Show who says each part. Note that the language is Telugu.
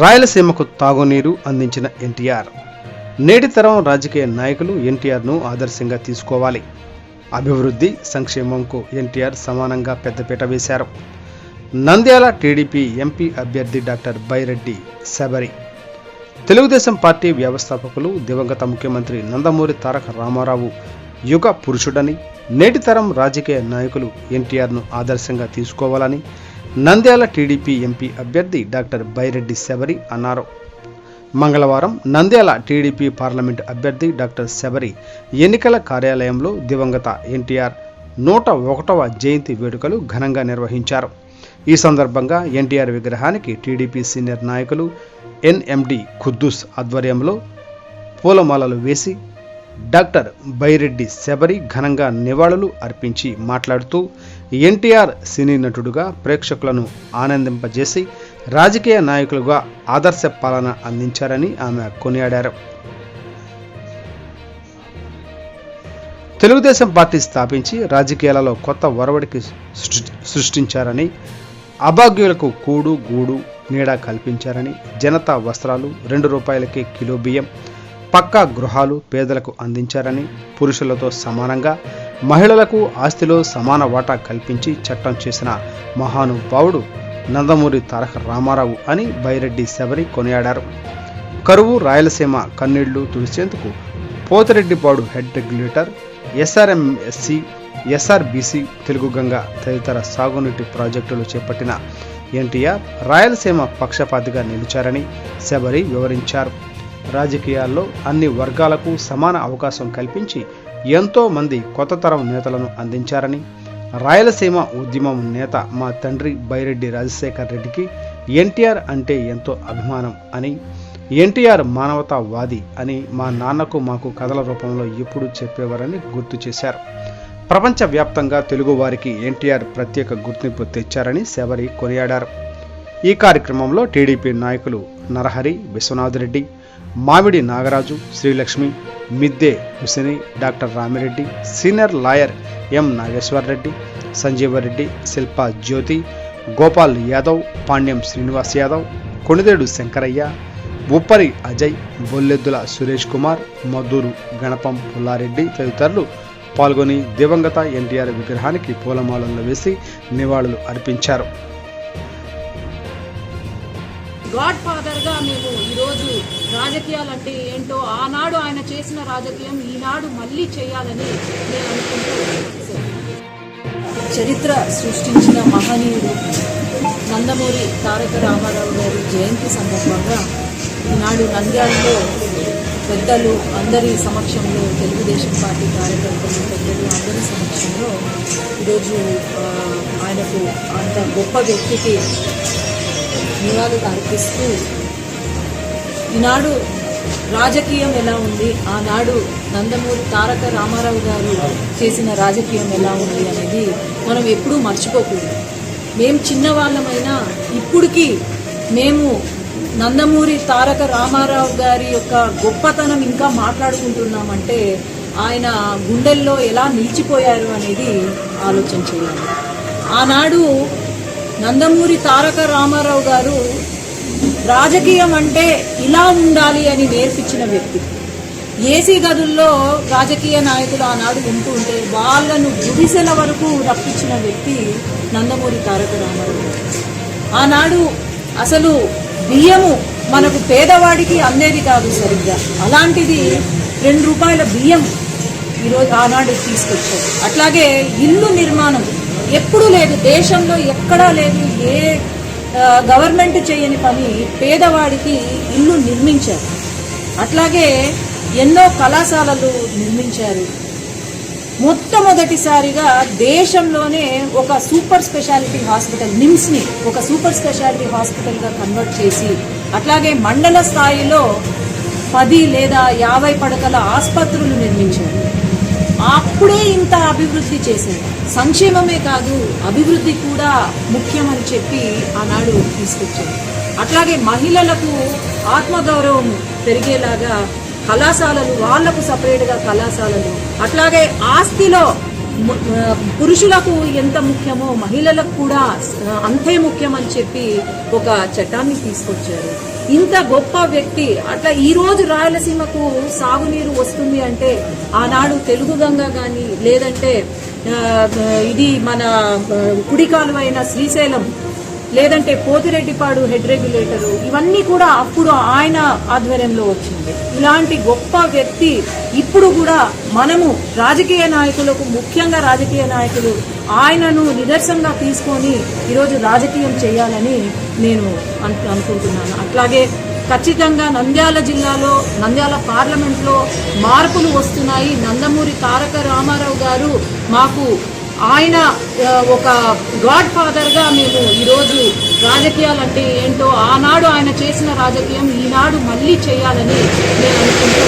Speaker 1: రాయలసీమకు తాగునీరు అందించిన ఎన్టీఆర్. నేటి తరం రాజకీయ నాయకులు ఎన్టీఆర్ను ఆదర్శంగా తీసుకోవాలి. అభివృద్ధి సంక్షేమంకు ఎన్టీఆర్ సమానంగా పెద్దపీట వేశారు. నంద్యాల టీడీపీ ఎంపీ అభ్యర్థి డాక్టర్ బైరెడ్డి శబరి. తెలుగుదేశం పార్టీ వ్యవస్థాపకులు దివంగత ముఖ్యమంత్రి నందమూరి తారక రామారావు యుగ పురుషుడని నేటి తరం రాజకీయ నాయకులు ఎన్టీఆర్ను ఆదర్శంగా తీసుకోవాలని నంద్యాల టీడీపీ ఎంపీ అభ్యర్థి డాక్టర్ బైరెడ్డి శబరి అన్నారు. మంగళవారం నంద్యాల టీడీపీ పార్లమెంటు అభ్యర్థి డాక్టర్ శబరి ఎన్నికల కార్యాలయంలో దివంగత ఎన్టీఆర్ నూట ఒకటవ జయంతి వేడుకలు ఘనంగా నిర్వహించారు. ఈ సందర్భంగా ఎన్టీఆర్ విగ్రహానికి టీడీపీ సీనియర్ నాయకులు ఎన్ఎండి ఖుద్దూస్ ఆధ్వర్యంలో పూలమాలలు వేసి డాక్టర్ బైరెడ్డి శబరి ఘనంగా నివాళులు అర్పించి మాట్లాడుతూ ఎన్టీఆర్ సినీ నటుడుగా ప్రేక్షకులను ఆనందింపజేసి రాజకీయ నాయకులుగా ఆదర్శ పాలన అందించారని ఆమె కొనియాడారు. తెలుగుదేశం పార్టీ స్థాపించి రాజకీయాలలో కొత్త ఒరవడికి సృష్టించారని అభాగ్యులకు కూడు గూడు నీడ కల్పించారని జనతా వస్త్రాలు రెండు రూపాయలకే కిలో బియ్యం పక్కా గృహాలు పేదలకు అందించారని పురుషులతో సమానంగా మహిళలకు ఆస్తిలో సమాన వాటా కల్పించి చట్టం చేసిన మహానుభావుడు నందమూరి తారక రామారావు అని బైరెడ్డి శబరి కొనియాడారు. కరువు రాయలసీమ కన్నీళ్ళు తుడిచేందుకు Pothireddypadu head regulator SRMSC SRBC Telugu Ganga తదితర సాగునీటి ప్రాజెక్టులు చేపట్టిన ఎన్టీఆర్ రాయలసీమ పక్షపాతిగా నిలిచారని శబరి వివరించారు. రాజకీయాల్లో అన్ని వర్గాలకు సమాన అవకాశం కల్పించి ఎంతో మంది కొత్త తరం నేతలను అందించారని రాయలసీమ ఉద్యమం నేత మా తండ్రి బైరెడ్డి రాజశేఖర్ రెడ్డికి ఎన్టీఆర్ అంటే ఎంతో అభిమానం అని ఎన్టీఆర్ మానవతావాది అని మా నాన్నకు మాకు కథల రూపంలో ఎప్పుడూ చెప్పేవారని గుర్తు చేశారు. ప్రపంచవ్యాప్తంగా తెలుగు వారికి ఎన్టీఆర్ ప్రత్యేక గుర్తింపు తెచ్చారని శబరి కొనియాడారు. ఈ కార్యక్రమంలో టీడీపీ నాయకులు Narahari Vishwanath Reddy Mamidi Nagaraju Srilakshmi Midde Huseni doctor Ramireddy senior lawyer M Nageswara Reddy Sanjeeva Reddy Shilpa Jyothi Gopal Yadav Pandyam Srinivas Yadav Konidedu Shankaraiah Uppari Ajay Bolleddula Suresh Kumar Madduru Ganapam Pulla Reddy తదితరులు పాల్గొని దివంగత ఎన్టీఆర్ విగ్రహానికి పూలమాలలు వేసి నివాళులు అర్పించారు.
Speaker 2: గాడ్ ఫాదర్గా మేము ఈరోజు రాజకీయాలంటే ఏంటో ఆనాడు ఆయన చేసిన రాజకీయం ఈనాడు మళ్ళీ చేయాలని నేను అనుకుంటున్నాను. చరిత్ర సృష్టించిన మహనీయుడు నందమూరి తారక రామారావు గారి జయంతి సందర్భంగా ఈనాడు నంద్యాలలో పెద్దలు అందరి సమక్షంలో తెలుగుదేశం పార్టీ కార్యకర్తలు పెద్దలు అందరి సమక్షంలో ఈరోజు ఆయనకు అంత గొప్ప వ్యక్తికి నివాళులు అర్పిస్తూ ఈనాడు రాజకీయం ఎలా ఉంది? ఆనాడు నందమూరి తారక రామారావు గారు చేసిన రాజకీయం ఎలా ఉంది అనేది మనం ఎప్పుడూ మర్చిపోకూడదు. మేము చిన్నవాళ్ళమైనా ఇప్పటికీ మేము నందమూరి తారక రామారావు గారి యొక్క గొప్పతనం ఇంకా మాట్లాడుకుంటున్నామంటే ఆయన గుండెల్లో ఎలా నిలిచిపోయారు అనేది ఆలోచన చేయాలి. ఆనాడు నందమూరి తారక రామారావు గారు రాజకీయం అంటే ఇలా ఉండాలి అని నేర్పించిన వ్యక్తి. ఏసీ గదుల్లో రాజకీయ నాయకులు ఆనాడు ఉంటూ ఉంటే వాళ్ళను గుడిసెల వరకు రప్పించిన వ్యక్తి నందమూరి తారక రామారావు ఆనాడు అసలు బియ్యము మనకు పేదవాడికి అందేది కాదు సరిగ్గా. అలాంటిది రెండు రూపాయల బియ్యం ఈరోజు ఆనాడు తీసుకొచ్చారు. అట్లాగే ఇల్లు నిర్మాణం ఎప్పుడూ లేదు. దేశంలో ఎక్కడా లేదు. ఏ గవర్నమెంట్ చేయని పని పేదవాడికి ఇల్లు నిర్మించారు. అట్లాగే ఎన్నో కళాశాలలు నిర్మించారు. మొట్టమొదటిసారిగా దేశంలోనే ఒక సూపర్ స్పెషాలిటీ హాస్పిటల్ నిమ్స్ని ఒక సూపర్ స్పెషాలిటీ హాస్పిటల్గా కన్వర్ట్ చేసి అట్లాగే మండల స్థాయిలో పది లేదా యాభై పడకల ఆసుపత్రులు నిర్మించారు. అప్పుడే ఇంత అభివృద్ధి చేశారు సంక్షేమమే కాదు అభివృద్ధి కూడా ముఖ్యమని చెప్పి ఆనాడు తీసుకొచ్చారు. అట్లాగే మహిళలకు ఆత్మగౌరవం పెరిగేలాగా కళాశాలలు వాళ్ళకు సపరేట్గా కళాశాలలు అట్లాగే ఆస్తిలో పురుషులకు ఎంత ముఖ్యమో మహిళలకు కూడా అంతే ముఖ్యం అని చెప్పి ఒక చట్టాన్ని తీసుకొచ్చారు. ఇంత గొప్ప వ్యక్తి అట్లా ఈ రోజు రాయలసీమకు సాగునీరు వస్తుంది అంటే ఆనాడు తెలుగు గంగ కానీ లేదంటే ఇది మన కుడికాలువైన కుడి కాలువైన శ్రీశైలం లేదంటే పోతిరెడ్డిపాడు హెడ్ రెగ్యులేటరు ఇవన్నీ కూడా అప్పుడు ఆయన ఆధ్వర్యంలో వచ్చింది. ఇలాంటి గొప్ప వ్యక్తి ఇప్పుడు కూడా మనము రాజకీయ నాయకులకు ముఖ్యంగా రాజకీయ నాయకులు ఆయనను నిదర్శనంగా తీసుకొని ఈరోజు రాజకీయం చేయాలని నేను అనుకుంటున్నాను. అట్లాగే ఖచ్చితంగా నంద్యాల జిల్లాలో నంద్యాల పార్లమెంట్లో మార్పులు వస్తున్నాయి. నందమూరి తారక రామారావు గారు మాకు ఆయన ఒక గాడ్ ఫాదర్గా మేము ఈరోజు రాజకీయాలంటే ఏంటో ఆనాడు ఆయన చేసిన రాజకీయం ఈనాడు మళ్ళీ చేయాలని నేను అనుకుంటూ